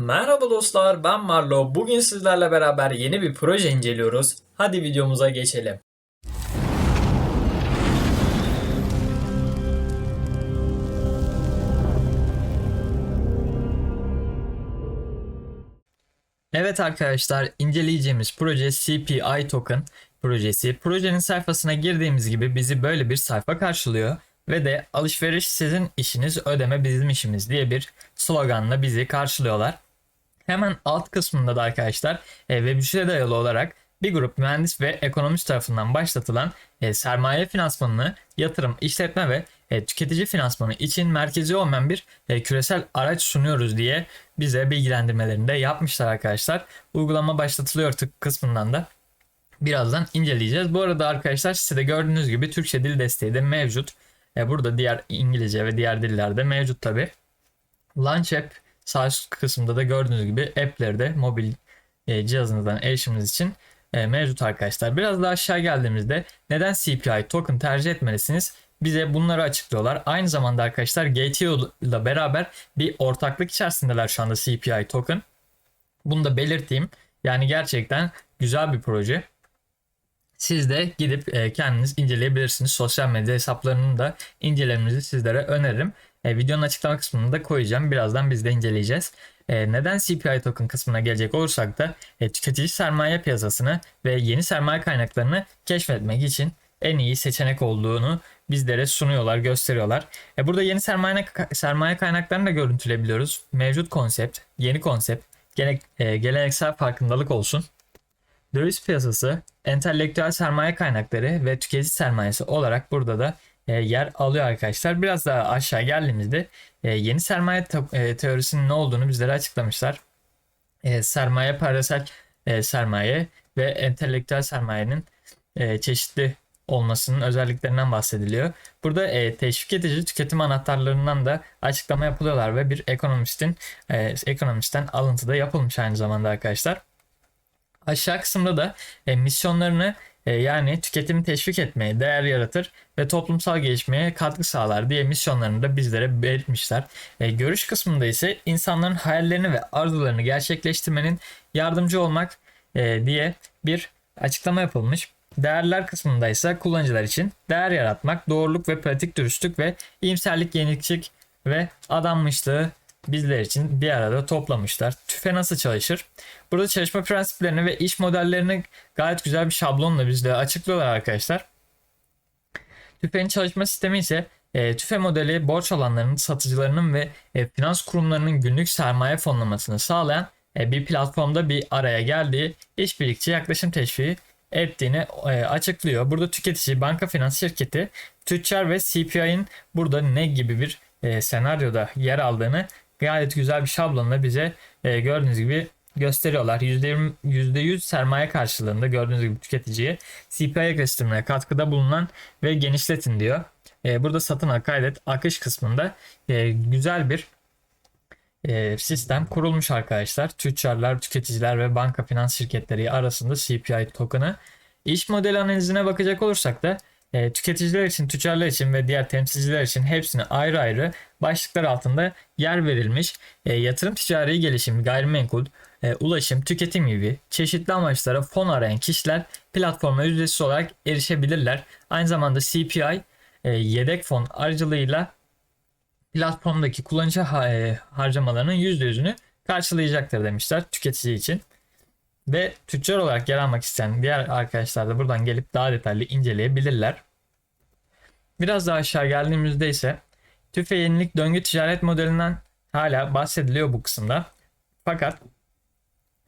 Merhaba dostlar, ben Marlo. Bugün sizlerle beraber yeni bir proje inceliyoruz. Hadi videomuza geçelim. Evet arkadaşlar, inceleyeceğimiz proje CPI Token projesi. Projenin sayfasına girdiğimiz gibi bizi böyle bir sayfa karşılıyor ve de alışveriş sizin işiniz, ödeme bizim işimiz diye bir sloganla bizi karşılıyorlar. Hemen alt kısmında da arkadaşlar e, Web3'e dayalı olarak bir grup mühendis ve ekonomist tarafından başlatılan e, sermaye finansmanını, yatırım, işletme ve e, tüketici finansmanı için merkezi olmayan bir e, küresel araç sunuyoruz diye bize bilgilendirmelerini de yapmışlar arkadaşlar. Uygulama başlatılıyor tık kısmından da birazdan inceleyeceğiz. Bu arada arkadaşlar sitede gördüğünüz gibi Türkçe dil desteği de mevcut. E, burada diğer İngilizce ve diğer dillerde mevcut tabi. Launch App sağ üst kısımda da gördüğünüz gibi app'leri de mobil e, cihazınızdan erişiminiz için e, mevcut arkadaşlar. Biraz daha aşağı geldiğimizde neden CPI token tercih etmelisiniz? Bize bunları açıklıyorlar. Aynı zamanda arkadaşlar GTO ile beraber bir ortaklık içerisindeler şu anda CPI token. Bunu da belirteyim. Yani gerçekten güzel bir proje. Siz de gidip e, kendiniz inceleyebilirsiniz. Sosyal medya hesaplarının da incelemenizi sizlere öneririm. E, videonun açıklama kısmını da koyacağım. Birazdan biz de inceleyeceğiz. E, neden CPI token kısmına gelecek olursak da e, tüketici sermaye piyasasını ve yeni sermaye kaynaklarını keşfetmek için en iyi seçenek olduğunu bizlere sunuyorlar, gösteriyorlar. E, burada yeni sermaye, sermaye kaynaklarını da görüntülebiliyoruz. Mevcut konsept, yeni konsept, gene, e, geleneksel farkındalık olsun. Döviz piyasası, entelektüel sermaye kaynakları ve tüketici sermayesi olarak burada da yer alıyor arkadaşlar. Biraz daha aşağı geldiğimizde e, yeni sermaye e, teorisinin ne olduğunu bizlere açıklamışlar. sermaye parasal sermaye ve entelektüel sermayenin çeşitli olmasının özelliklerinden bahsediliyor. Burada teşvik edici tüketim anahtarlarından da açıklama yapılıyorlar ve bir ekonomistin ekonomistten alıntıda yapılmış aynı zamanda arkadaşlar. Aşağı kısımda da misyonlarını e, yani tüketimi teşvik etmeye, değer yaratır ve toplumsal gelişmeye katkı sağlar diye misyonlarını da bizlere belirtmişler. E, görüş kısmında ise insanların hayallerini ve arzularını gerçekleştirmenin yardımcı olmak e, diye bir açıklama yapılmış. Değerler kısmında ise kullanıcılar için değer yaratmak, doğruluk ve pratik dürüstlük ve iyimserlik, yenilikçilik ve adanmışlığı bizler için bir arada toplamışlar. TÜFE nasıl çalışır? Burada çalışma prensiplerini ve iş modellerini gayet güzel bir şablonla bizlere açıklıyorlar arkadaşlar. TÜFE'nin çalışma sistemi ise e, TÜFE modeli borç alanlarının, satıcılarının ve e, finans kurumlarının günlük sermaye fonlamasını sağlayan e, bir platformda bir araya geldiği işbirlikçi yaklaşım teşviği ettiğini e, açıklıyor. Burada tüketici, banka finans şirketi, tüccar ve CPI'nin burada ne gibi bir e, senaryoda yer aldığını gayet güzel bir şablonla bize e, gördüğünüz gibi gösteriyorlar. %20, %100 sermaye karşılığında gördüğünüz gibi tüketiciye CPI agresifliğine katkıda bulunan ve genişletin diyor. E, burada satın al kaydet akış kısmında e, güzel bir e, sistem kurulmuş arkadaşlar. Tüccarlar, tüketiciler ve banka finans şirketleri arasında CPI token'ı. İş modeli analizine bakacak olursak da e, tüketiciler için, tüccarlar için ve diğer temsilciler için hepsine ayrı ayrı başlıklar altında yer verilmiş. E, yatırım ticari gelişim, gayrimenkul, e, ulaşım, tüketim gibi çeşitli amaçlara fon arayan kişiler platforma ücretsiz olarak erişebilirler. Aynı zamanda CPI e, yedek fon aracılığıyla platformdaki kullanıcı e, harcamalarının %100'ünü karşılayacaktır demişler tüketici için. Ve tüccar olarak yer almak isteyen diğer arkadaşlar da buradan gelip daha detaylı inceleyebilirler. Biraz daha aşağı geldiğimizde ise TÜFE yenilik döngü ticaret modelinden hala bahsediliyor bu kısımda. Fakat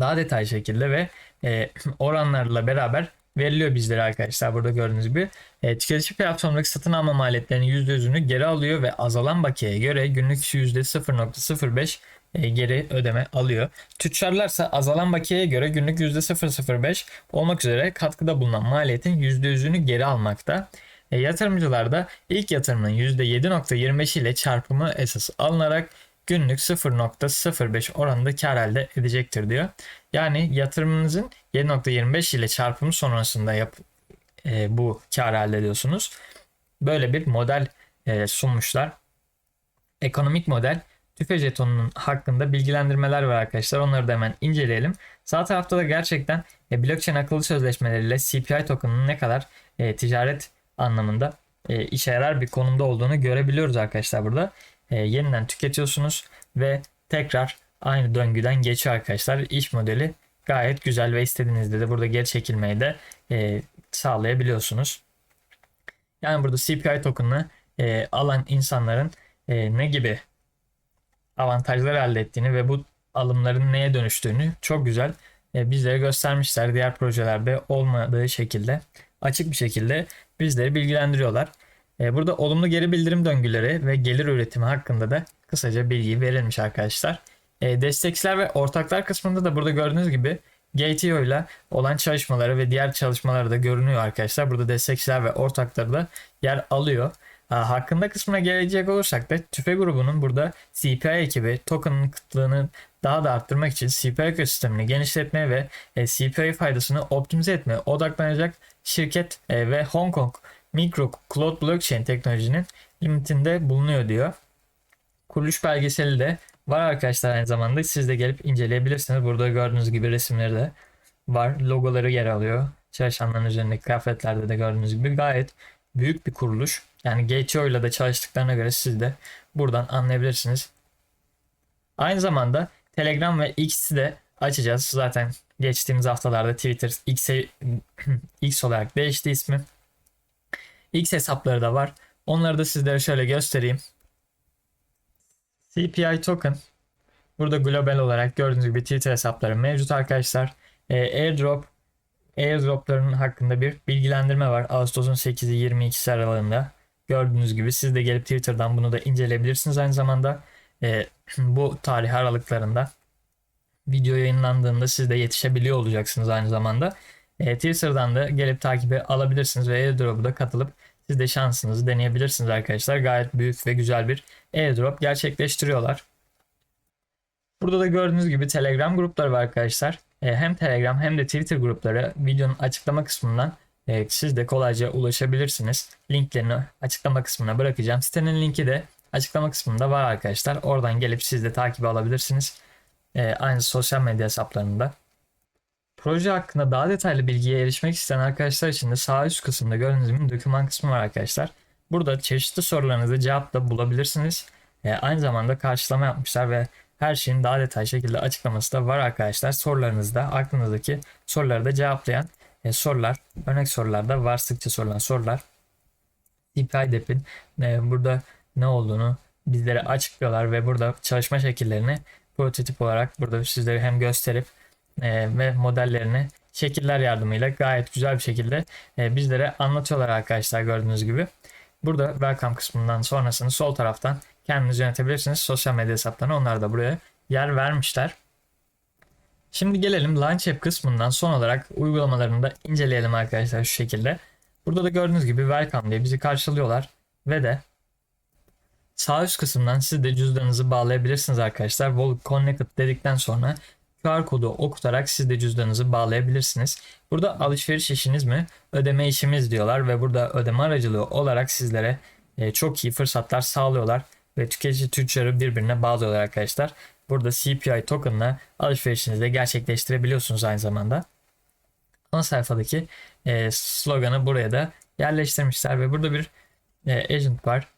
daha detaylı şekilde ve e, oranlarla beraber veriliyor bizlere arkadaşlar burada gördüğünüz gibi. E, tüketici platformdaki satın alma maliyetlerinin %100'ünü geri alıyor ve azalan bakiyeye göre günlük %0.05 e, geri ödeme alıyor. Tüccarlarsa azalan bakiyeye göre günlük %0.05 olmak üzere katkıda bulunan maliyetin %100'ünü geri almakta. E, yatırımcılar da ilk yatırımının %7.25 ile çarpımı esas alınarak günlük 0.05 oranında kar elde edecektir diyor. Yani yatırımınızın 7.25 ile çarpımı sonrasında yap, e, bu kar elde ediyorsunuz. Böyle bir model e, sunmuşlar. Ekonomik model tüfe jetonunun hakkında bilgilendirmeler var arkadaşlar. Onları da hemen inceleyelim. Sağ tarafta da gerçekten e, blockchain akıllı sözleşmeleriyle CPI token'ın ne kadar e, ticaret anlamında e, işe yarar bir konumda olduğunu görebiliyoruz arkadaşlar burada. E, yeniden tüketiyorsunuz ve tekrar aynı döngüden geçiyor arkadaşlar. İş modeli gayet güzel ve istediğinizde de burada geri çekilmeyi de e, sağlayabiliyorsunuz. Yani burada CPI token'ını e, alan insanların e, ne gibi avantajlar elde ettiğini ve bu alımların neye dönüştüğünü çok güzel e, bizlere göstermişler. Diğer projelerde olmadığı şekilde açık bir şekilde bizleri bilgilendiriyorlar. E, burada olumlu geri bildirim döngüleri ve gelir üretimi hakkında da kısaca bilgi verilmiş arkadaşlar. E, destekçiler ve ortaklar kısmında da burada gördüğünüz gibi GTO ile olan çalışmaları ve diğer çalışmaları da görünüyor arkadaşlar. Burada destekçiler ve ortakları da yer alıyor. Ha, hakkında kısmına gelecek olursak da TÜFE grubunun burada CPI ekibi token'ın kıtlığını daha da arttırmak için CPI ekosistemini genişletmeye ve e, CPI faydasını optimize etmeye odaklanacak şirket e, ve Hong Kong Micro Cloud Blockchain teknolojinin limitinde bulunuyor diyor. Kuruluş belgeseli de var arkadaşlar aynı zamanda. Siz de gelip inceleyebilirsiniz. Burada gördüğünüz gibi resimleri de var. Logoları yer alıyor. Çalışanların üzerindeki kıyafetlerde de gördüğünüz gibi gayet büyük bir kuruluş. Yani GTO ile de çalıştıklarına göre siz de buradan anlayabilirsiniz. Aynı zamanda Telegram ve X'i de açacağız. Zaten geçtiğimiz haftalarda Twitter X'e X olarak değişti ismi. X hesapları da var. Onları da sizlere şöyle göstereyim. CPI token burada global olarak gördüğünüz gibi Twitter hesapları mevcut arkadaşlar. E, airdrop airdropların hakkında bir bilgilendirme var. Ağustos'un 8'i 22'si aralığında. Gördüğünüz gibi siz de gelip Twitter'dan bunu da inceleyebilirsiniz aynı zamanda. E, bu tarih aralıklarında video yayınlandığında siz de yetişebiliyor olacaksınız aynı zamanda. E, Twitter'dan da gelip takibi alabilirsiniz ve airdrop'u da katılıp siz de şansınızı deneyebilirsiniz arkadaşlar. Gayet büyük ve güzel bir airdrop gerçekleştiriyorlar. Burada da gördüğünüz gibi Telegram grupları var arkadaşlar. E, hem Telegram hem de Twitter grupları videonun açıklama kısmından e, siz de kolayca ulaşabilirsiniz. Linklerini açıklama kısmına bırakacağım. Sitenin linki de açıklama kısmında var arkadaşlar. Oradan gelip siz de takip alabilirsiniz. E, aynı sosyal medya hesaplarında. Proje hakkında daha detaylı bilgiye erişmek isteyen arkadaşlar için de sağ üst kısımda gördüğünüz doküman kısmı var arkadaşlar. Burada çeşitli sorularınızı cevap da bulabilirsiniz. E, aynı zamanda karşılama yapmışlar ve her şeyin daha detaylı şekilde açıklaması da var arkadaşlar. Sorularınızda aklınızdaki soruları da cevaplayan e, sorular, örnek sorular da var sıkça sorulan sorular. CPI DEP'in e, burada ne olduğunu bizlere açıklıyorlar ve burada çalışma şekillerini prototip olarak burada sizlere hem gösterip e, ve modellerini şekiller yardımıyla gayet güzel bir şekilde e, bizlere anlatıyorlar arkadaşlar gördüğünüz gibi. Burada welcome kısmından sonrasını sol taraftan kendiniz yönetebilirsiniz. Sosyal medya hesaplarına onlar da buraya yer vermişler. Şimdi gelelim Launch App kısmından son olarak uygulamalarını da inceleyelim arkadaşlar şu şekilde. Burada da gördüğünüz gibi welcome diye bizi karşılıyorlar ve de sağ üst kısımdan siz de cüzdanınızı bağlayabilirsiniz arkadaşlar. Wallet Connected dedikten sonra QR kodu okutarak siz de cüzdanınızı bağlayabilirsiniz. Burada alışveriş işiniz mi, ödeme işimiz diyorlar ve burada ödeme aracılığı olarak sizlere e, çok iyi fırsatlar sağlıyorlar ve tüketici tüccarı birbirine bağlıyorlar arkadaşlar. Burada CPI token'la alışverişinizi de gerçekleştirebiliyorsunuz aynı zamanda. Ana sayfadaki e, sloganı buraya da yerleştirmişler ve burada bir e, agent var.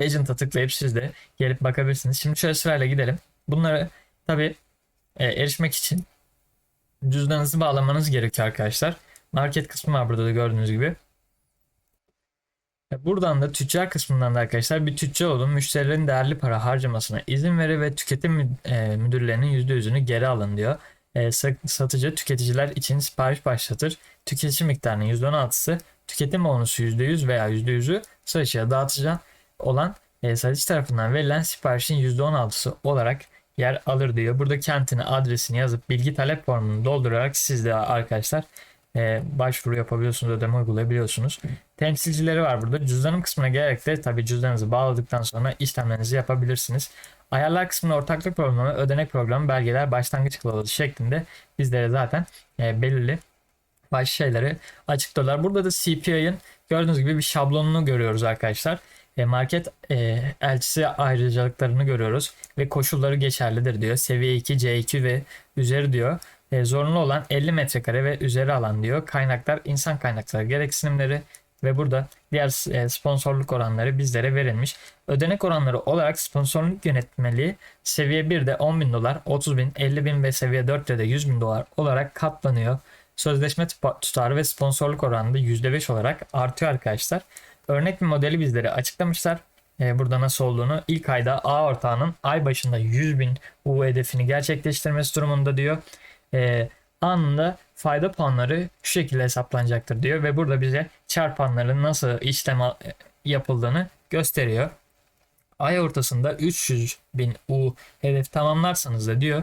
Agent'a tıklayıp siz de gelip bakabilirsiniz. Şimdi şöyle sırayla gidelim. Bunları tabi e, erişmek için cüzdanınızı bağlamanız gerekiyor arkadaşlar. Market kısmı var burada da gördüğünüz gibi. E, buradan da tüccar kısmından da arkadaşlar bir tüccar olun. Müşterilerin değerli para harcamasına izin verir ve tüketim e, müdürlerinin %100'ünü geri alın diyor. E, satıcı tüketiciler için sipariş başlatır. Tüketici miktarının %16'sı tüketim bonusu %100 veya %100'ü satıcıya dağıtıcı olan satıcı tarafından verilen siparişin %16'sı olarak yer alır diyor. Burada kentini, adresini yazıp bilgi talep formunu doldurarak siz de arkadaşlar e, başvuru yapabiliyorsunuz, ödeme uygulayabiliyorsunuz. Temsilcileri var burada. Cüzdanım kısmına gelerek de tabi cüzdanınızı bağladıktan sonra işlemlerinizi yapabilirsiniz. Ayarlar kısmında ortaklık programı, ödenek programı, belgeler, başlangıç kılavuzu şeklinde bizlere zaten e, belirli baş şeyleri açıklıyorlar. Burada da CPI'ın gördüğünüz gibi bir şablonunu görüyoruz arkadaşlar. E, market e, elçisi ayrıcalıklarını görüyoruz ve koşulları geçerlidir diyor. Seviye 2, C2 ve üzeri diyor. E, zorunlu olan 50 metrekare ve üzeri alan diyor. Kaynaklar insan kaynakları gereksinimleri ve burada diğer e, sponsorluk oranları bizlere verilmiş. Ödenek oranları olarak sponsorluk yönetmeliği seviye 1'de 10 bin dolar, 30 bin, 50 bin ve seviye 4'te de 100 bin dolar olarak katlanıyor. Sözleşme tutarı ve sponsorluk oranı da %5 olarak artıyor arkadaşlar. Örnek bir modeli bizlere açıklamışlar. Ee, burada nasıl olduğunu ilk ayda A ortağının ay başında 100 bin U hedefini gerçekleştirmesi durumunda diyor. Ee, anında fayda puanları şu şekilde hesaplanacaktır diyor ve burada bize çarpanların nasıl işlem al- yapıldığını gösteriyor. Ay ortasında 300 bin U hedef tamamlarsanız da diyor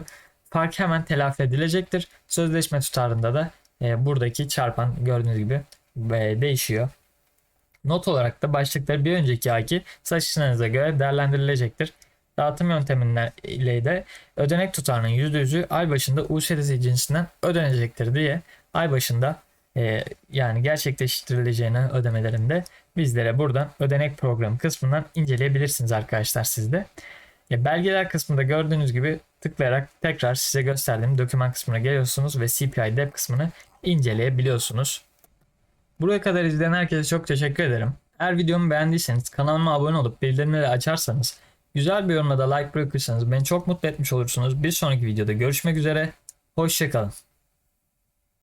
fark hemen telafi edilecektir. Sözleşme tutarında da e, buradaki çarpan gördüğünüz gibi e, değişiyor. Not olarak da başlıkları bir önceki ayki satışlarınıza göre değerlendirilecektir. Dağıtım yönteminden ile de ödenek tutarının %100'ü ay başında USDC cinsinden ödenecektir diye ay başında e, yani gerçekleştirileceğini ödemelerinde bizlere buradan ödenek programı kısmından inceleyebilirsiniz arkadaşlar siz de. Ya belgeler kısmında gördüğünüz gibi tıklayarak tekrar size gösterdiğim doküman kısmına geliyorsunuz ve CPI Dev kısmını inceleyebiliyorsunuz. Buraya kadar izleyen herkese çok teşekkür ederim. Eğer videomu beğendiyseniz kanalıma abone olup bildirimleri açarsanız, güzel bir yorumla da like bırakırsanız beni çok mutlu etmiş olursunuz. Bir sonraki videoda görüşmek üzere, hoşçakalın.